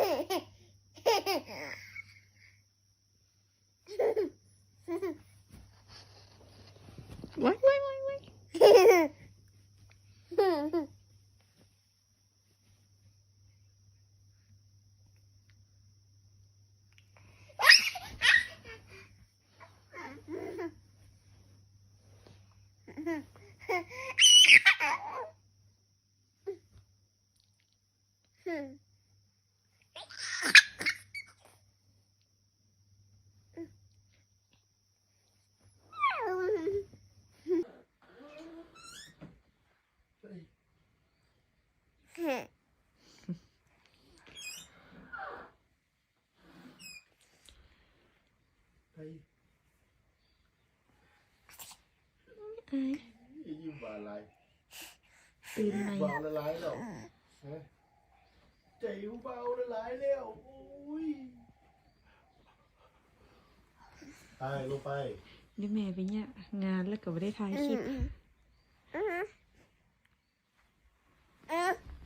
ไว้ไว้ไว้ไว้ เฮ้ย ไอ้ยิ้มบาลายตื่นไหมเบาละลายแล้วฮะใจเบาละลายแล้วโอ้ยไปลงไปเดี๋ยวแม่ไปเนี่ยงานแล้วก็ไม่ได้ถ่ายคลิป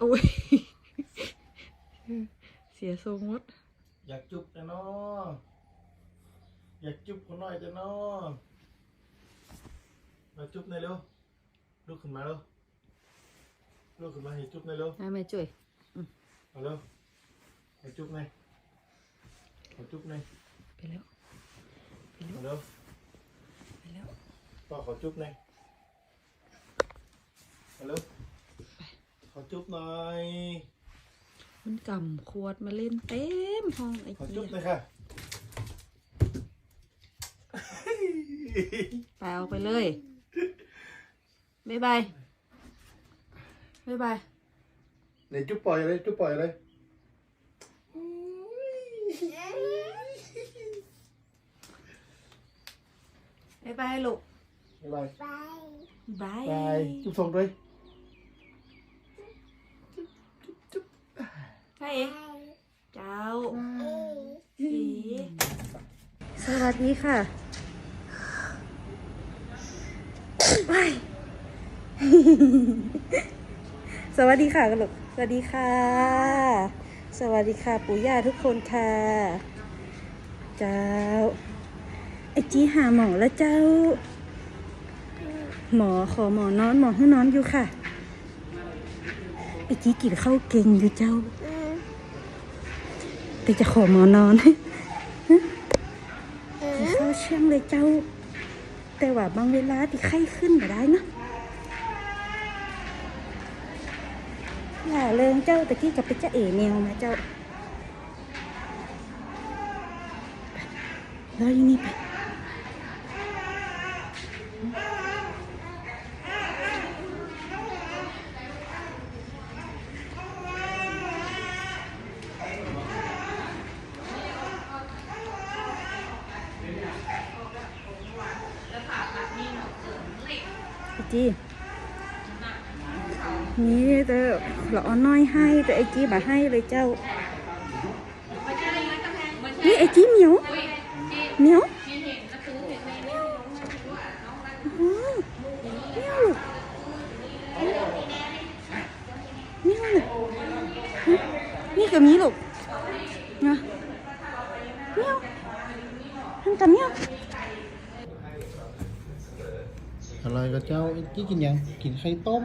โอ้ยเสียทรงหมด อยากจุบนะเนาะอยากจุบคนหน่อยจะเนาะ มาจุบหน่อยเร็วลุกขึ้นมาเร็วลุกขึ้นมาให้จุบหน่อยเร็วอะแม่ช่วยเอาเร็วให้จุบหน่อยให้จุบหน่อยไปแล้วเอาเร็วไปแล้วป้าขอจุบหน่อยเอาเร็วขอจุบหน่อยมันกำขวดมาเล่นเต็มห้องไอ้ขอเจี๊จุยบหน่อยค่ะไปเอาไปเลย บ๊ายบาย บ๊ายบาย ไหนจุ๊บปล่อยเลยจุ๊บปล่อยเลยบ๊ายบายลูก บ๊ายบาย บาย บาย จุ๊บส่งด้วยใช่เองเจ้าสีสวัสดีค่ะ ไป สวัสดีค่ะกันลูกสวัสดีค่ะ สวัสดีค่ะปู่ย่าทุกคนค่ะ เจ้าไอจีหาหมอแล้วเจ้า หมอขอหมอนอนหมอให้นอนอยู่ค่ะไอจีกินข้าวเก่งอยู่เจ้า แต่จะขอหมอนอนกินข้าวเชื่องเลยเจ้า แต่ว่าบางเวลาที่ไข้ขึ้นมาได้นะ อย่าเลิงเจ้าตะกี้กับไปจะเอ๋แนวมาเจ้าไปรออยู่นี่ไปจี นี่แต่เราเอน้อยให้แต่ไอจีมาให้เลยเจ้า นี่ไอจีเหมียวเหมียวเหมียวลูกเหมียวลูกนี่กับมีลูกนะเหมียวทำกับเหมียวอะไรกับเจ้ากี้กินยังกินไข่ต้ม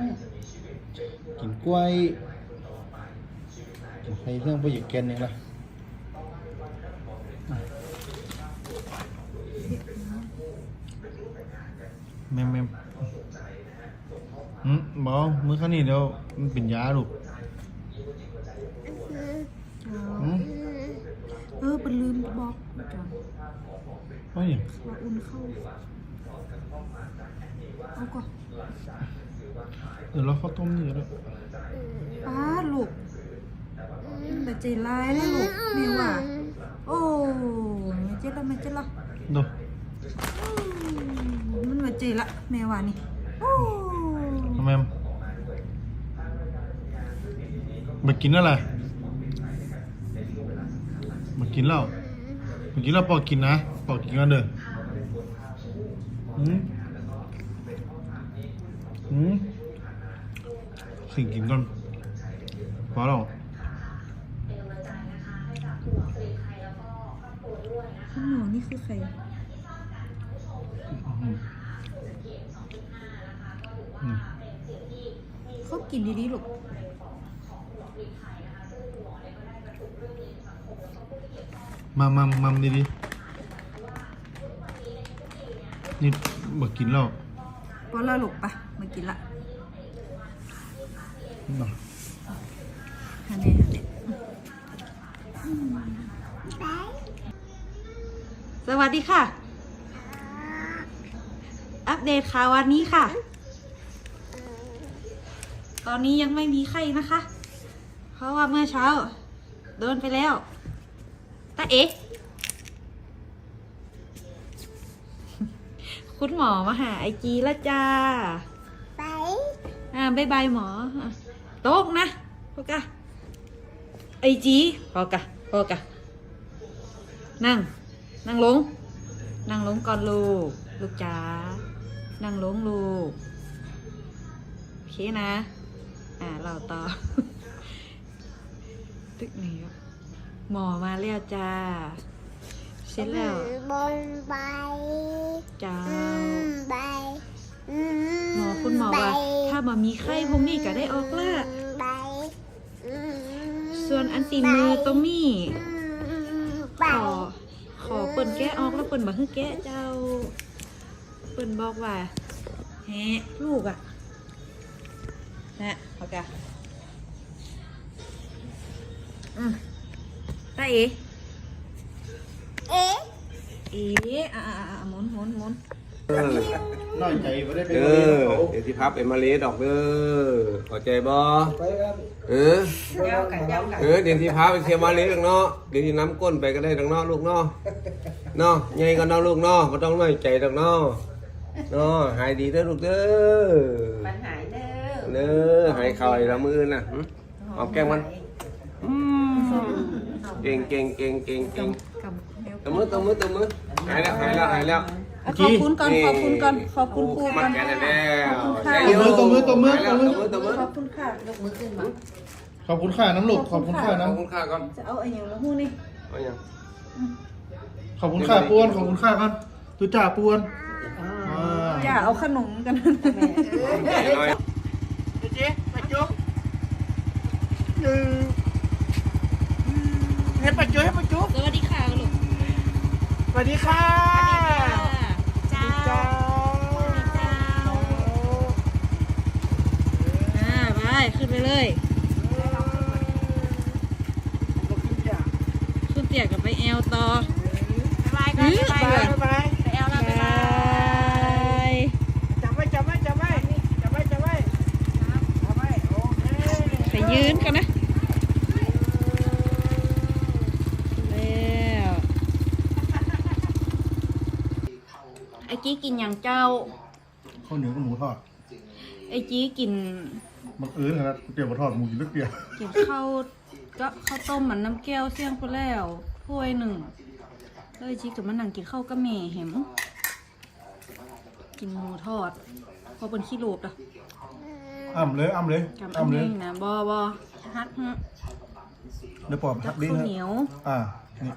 กินกล้วยกินไข่เครื่องไปอยู่แกนนี่ละแม่มแม่มอืมบอมื้อข้าวนี่เดี๋ยวมันเป็นยาลูกอืมเออเป็นลืมบอกจังว่าอย่างว่าอุ่นเข้า เอาก่อน เดี๋ยวเราข้าวต้มนี่ก็ได้ป้าลูกแต่ใจร้ายเลยลูกแม่ว่าโอ้ไม่เจ็บละไม่เจ็บละดูมันไม่เจ็บละแม่ว่านี่โอ้ทำไมมากินอะไรมากินเหล้ามากินเหล้าปอกกินนะปอกกินกันเด้อ หืมหืมสิ่งกินก่อนพอแล้วคุณหมอนี่คือใครอืมอืมเขากินดีๆลูกมามามัมดีดีนี่บักกินแล้ว พอแล้วลูกปะมากินละน่ะฮันเน่ฮันเน่สวัสดีค่ะ อัปเดตข่าววันนี้ค่ะ ตอนนี้ยังไม่มีไข้นะคะ เพราะว่าเมื่อเช้า โดนไปแล้วตาเอ๋ คุณหมอมาหาไอจีแล้วจ้าไปอ่าบายบายหมออะโต๊กนะพอกะไอจีพอกะพอกะนั่ง นั่งลง นั่งลงก่อนลูก ลูกจ๋านั่งลงลูกโอเคนะ อ่าเราต่อตึกไหนวะหมอมาแล้วจ้าเส ร็จแล้วบนใบจ้าอืมใบอืหมอคุณหมอว่าใบถ้ามามีไข้พวกนี้ก็ได้ออกละใบอืมส่วนอันตีมือตรงนี้อืมใบขอขอเปิ่นแกะออกแล้วเปิ่นมาคือแกะเจ้า เปิ่นบอกว่าแฮะลูกอะนะเอากะอืมตาเอ๋เอ๊ะ เอ๋อะอะอะหมุนหมุนหมุนน้อยใจไม่ได้ไปเอเรียนอเขาเดี๋ยวที่พับเอ็มมาเลดอกเด้อเข้าใจบ่เออเออเดี๋ยวที่พับไปเทียมมาเลดอกเนาะเดี๋ยวที่น้ำก้นไปก็ได้ดอกเนาะลูกเนาะเนาะใหญ่ก็เนาะลูกเนาะบ่ต้องน้อยใจดอกเนาะเนาะหายดีเด้อลูกเด้อมันหายเด้อเด้อหายเข่าอีกละมือน่ะหึหอมแก้มมันอืมเก่งเก่งเก่งเก่งเก่งกำเดี๋ยว ตบมือตบมือตบมือหายแล้วหายแล้วหายแล้วอะขอบคุณก่อนขอบคุณก่อนขอบคุณครูมัก่อนนแก่แล้วขอบคุณค่ะได้ยู่ตบมือตบมือตบมือ หายแล้วตบมือตบมือขอบคุณค่ะ ยกมือขึ้นมาขอบคุณค่าน้ำลูกขอบคุณค่าขอบน้ำคุณค่าก่อนจะเอาไอ้อย่างละหูนี่เอาอย่างขอบคุณค่าป้วนขอบคุณค่ากันตุจ่าป้วนอ่าอย่าเอาขนมกันน้อยเจ๊ปัจจุบหนึ่งเฮ็ดปัจจุบเฮ็ดปัจจุบสวัสดีค่ะลูก สวัสดีค่ะจ้าจ้าจ้าอ่าไปขึ้นไปเลย ขึ้นเตียกับไปแอลต่อบายกันบายบ๊ายบายไปเอาแล้ว บาย จับไว้จับไว้จับไว้จับไว้จับไว้จับไว้โอเค ไปยืนกันนะแล้ว ไอ้กี้กินอย่างเจ้า ข้าวเหนียวกับหมูทอดไอ้จี้กินมันเอิ้นขนาดก๋วยเตี๋ยวหมูทอดหมูกินเล็กเดียวกินข้าวก็ข้าวต้มมันน้ำแก้วเสี่ยงไปแล้วถ้วยหนึ่งแล้วไอ้จี้กับมันนั่งกินข้าวก็แม่เห็มกินหมูทอดพอเป็นขี้โลบละอ้ำเลยอ้ำเลยกับอันอ้ำเลยนี้นะบอบอฮักฮะเดี๋ยวปอบกัทับกดิ้นข้าวนะเหนียวอ่านี่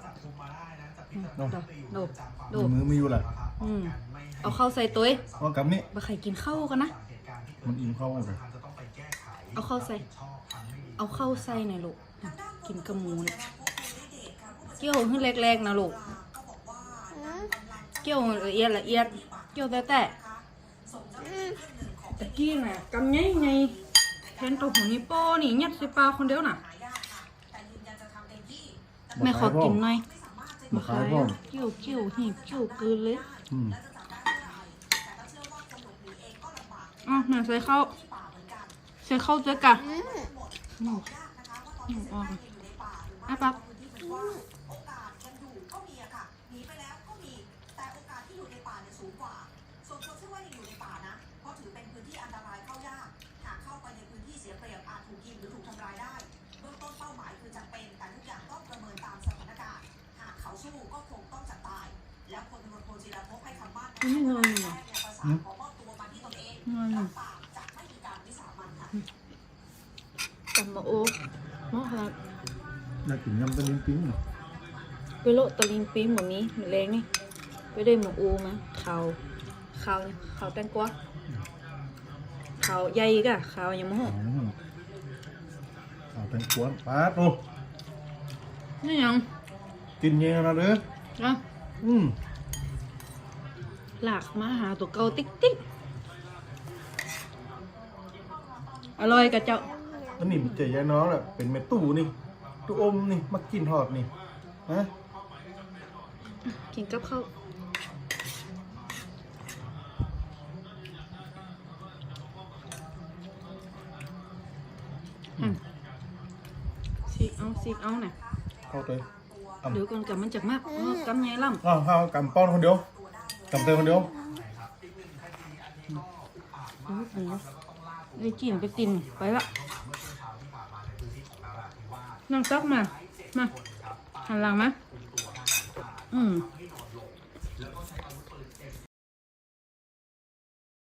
โดบโดบโดบมือไม่อยู่แหละอืม เอาข้าวใส่ตัวว่ากับนี่บะไข่กินข้าวกันนะ มันอิ่มเข้าไปเอาข้าวใส่ เอาข้าวใส่หน่อยลูกอะกินกับหมูเนี่ยเกี่ยวให้แรกๆนะลูก เกี่ยวละเอียดละเอียด เกี่ยวแต่แต่ตะกี้น่ะกำไงไงแทนตัวของนิโป้นี่ยัดใส่ปลาคนเดียวน่ะแม่ขอกินหน่อยมาขายพ่อมเกี่ยวเกี่ยวหีบเกี่ยวกลืนเลย อืมอ๋อแม่ใส่ข้าวใส่ข้าวเจ๊กะอืมอืมออกอะปักนี่เงินเหรออืม เงินจำมาโอ้มอครับ อยา กกินยำตะลิงปิ้งเหรอไปโลตะลิงปิ้งแบบนี้หมูแรงนี่ไปได้หมูอูมาเขาเขาเนี่ยเขาแตงกวาเขาใหญ่กะเขายังไม่หกอืมเอาเป็นกวนปาดโอ้นี่ยังกินเงี้ยนะเด้ออะอืมหลากมาหาตัวเกาติ๊กติ๊กอร่อยกะเจ้าอันนี้มันเจยายน้องแหละเป็นเมตู้นี่ ตู้อมนี่มากินทอดนี่ฮะกินกับข้าวอืมซีกเอาซีกเอาน่ะเข้าไปเดี๋ยวก่อนกับมันจากมากอ๋อกำไงล่ำอ้าวเอากำป้อนคนเดียวกำเตยคนเดียวอืมอืมไอ้จีนไปตินไปละ น้องซอกมา มาหันหลังมาอืม